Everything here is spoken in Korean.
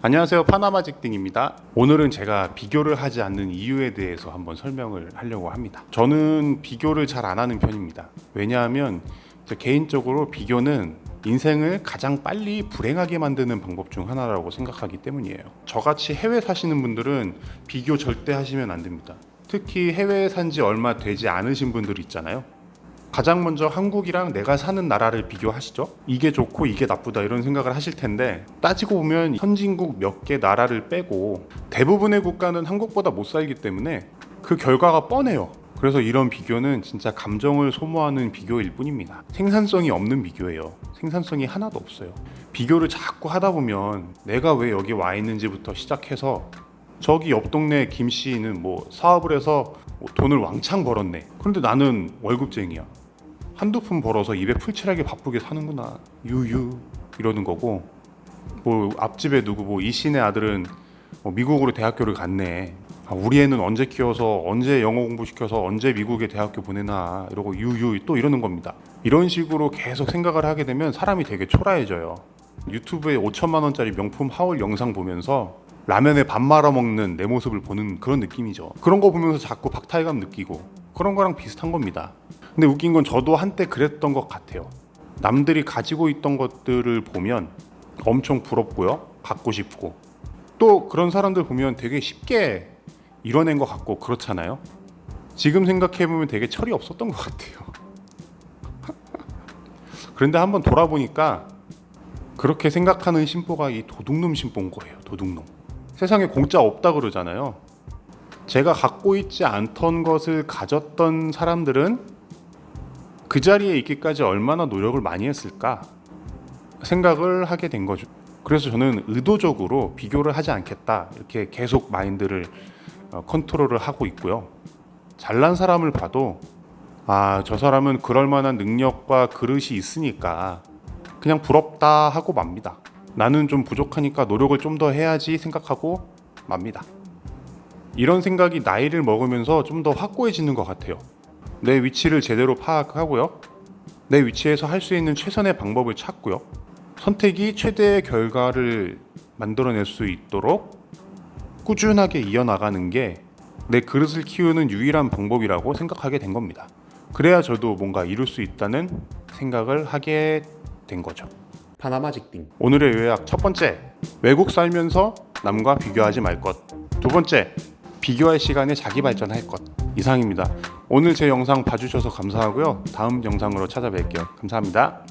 안녕하세요. 파나마 직딩입니다. 오늘은 제가 비교를 하지 않는 이유에 대해서 한번 설명을 하려고 합니다. 저는 비교를 잘 안 하는 편입니다. 왜냐하면 제 개인적으로 비교는 인생을 가장 빨리 불행하게 만드는 방법 중 하나라고 생각하기 때문이에요. 저같이 해외 사시는 분들은 비교 절대 하시면 안 됩니다. 특히 해외에 산 지 얼마 되지 않으신 분들 있잖아요 가장 먼저 한국이랑 내가 사는 나라를 비교하시죠. 이게 좋고 이게 나쁘다 이런 생각을 하실 텐데 따지고 보면 선진국 몇 개 나라를 빼고 대부분의 국가는 한국보다 못 살기 때문에 그 결과가 뻔해요. 그래서 이런 비교는 진짜 감정을 소모하는 비교일 뿐입니다. 생산성이 없는 비교예요. 생산성이 하나도 없어요. 비교를 자꾸 하다 보면 내가 왜 여기 와 있는지부터 시작해서 저기 옆 동네 김 씨는 뭐 사업을 해서 뭐 돈을 왕창 벌었네. 그런데 나는 월급쟁이야. 한두 푼 벌어서 입에 풀칠하게 바쁘게 사는구나. 유유 이러는 거고. 뭐 앞집에 누구 뭐 이 씨네 아들은 뭐 미국으로 대학교를 갔네. 아, 우리 애는 언제 키워서 언제 영어 공부 시켜서 언제 미국에 대학교 보내나 이러고 유유 또 이러는 겁니다. 이런 식으로 계속 생각을 하게 되면 사람이 되게 초라해져요. 유튜브에 5천만 원짜리 명품 하울 영상 보면서 라면에 밥 말아 먹는 내 모습을 보는 그런 느낌이죠. 그런 거 보면서 자꾸 박탈감 느끼고 그런 거랑 비슷한 겁니다. 근데 웃긴 건 저도 한때 그랬던 것 같아요. 남들이 가지고 있던 것들을 보면 엄청 부럽고요. 갖고 싶고 또 그런 사람들 보면 되게 쉽게 이뤄낸 것 같고 그렇잖아요. 지금 생각해 보면 되게 철이 없었던 것 같아요. 그런데 한번 돌아보니까 그렇게 생각하는 심보가 이 도둑놈 심보인 거예요. 도둑놈. 세상에 공짜 없다 그러잖아요. 제가 갖고 있지 않던 것을 가졌던 사람들은 그 자리에 있기까지 얼마나 노력을 많이 했을까 생각을 하게 된 거죠. 그래서 저는 의도적으로 비교를 하지 않겠다 이렇게 계속 마인드를 어, 컨트롤을 하고 있고요. 잘난 사람을 봐도 아 저 사람은 그럴 만한 능력과 그릇이 있으니까 그냥 부럽다 하고 맙니다. 나는 좀 부족하니까 노력을 좀 더 해야지 생각하고 맙니다. 이런 생각이 나이를 먹으면서 좀 더 확고해지는 것 같아요. 내 위치를 제대로 파악하고요. 내 위치에서 할 수 있는 최선의 방법을 찾고요. 선택이 최대의 결과를 만들어낼 수 있도록 꾸준하게 이어나가는 게 내 그릇을 키우는 유일한 방법이라고 생각하게 된 겁니다. 그래야 저도 뭔가 이룰 수 있다는 생각을 하게 된 거죠. 파나마 직딩 오늘의 요약 첫 번째 외국 살면서 남과 비교하지 말 것. 두 번째 비교할 시간에 자기 발전할 것. 이상입니다. 오늘 제 영상 봐주셔서 감사하고요. 다음 영상으로 찾아뵐게요. 감사합니다.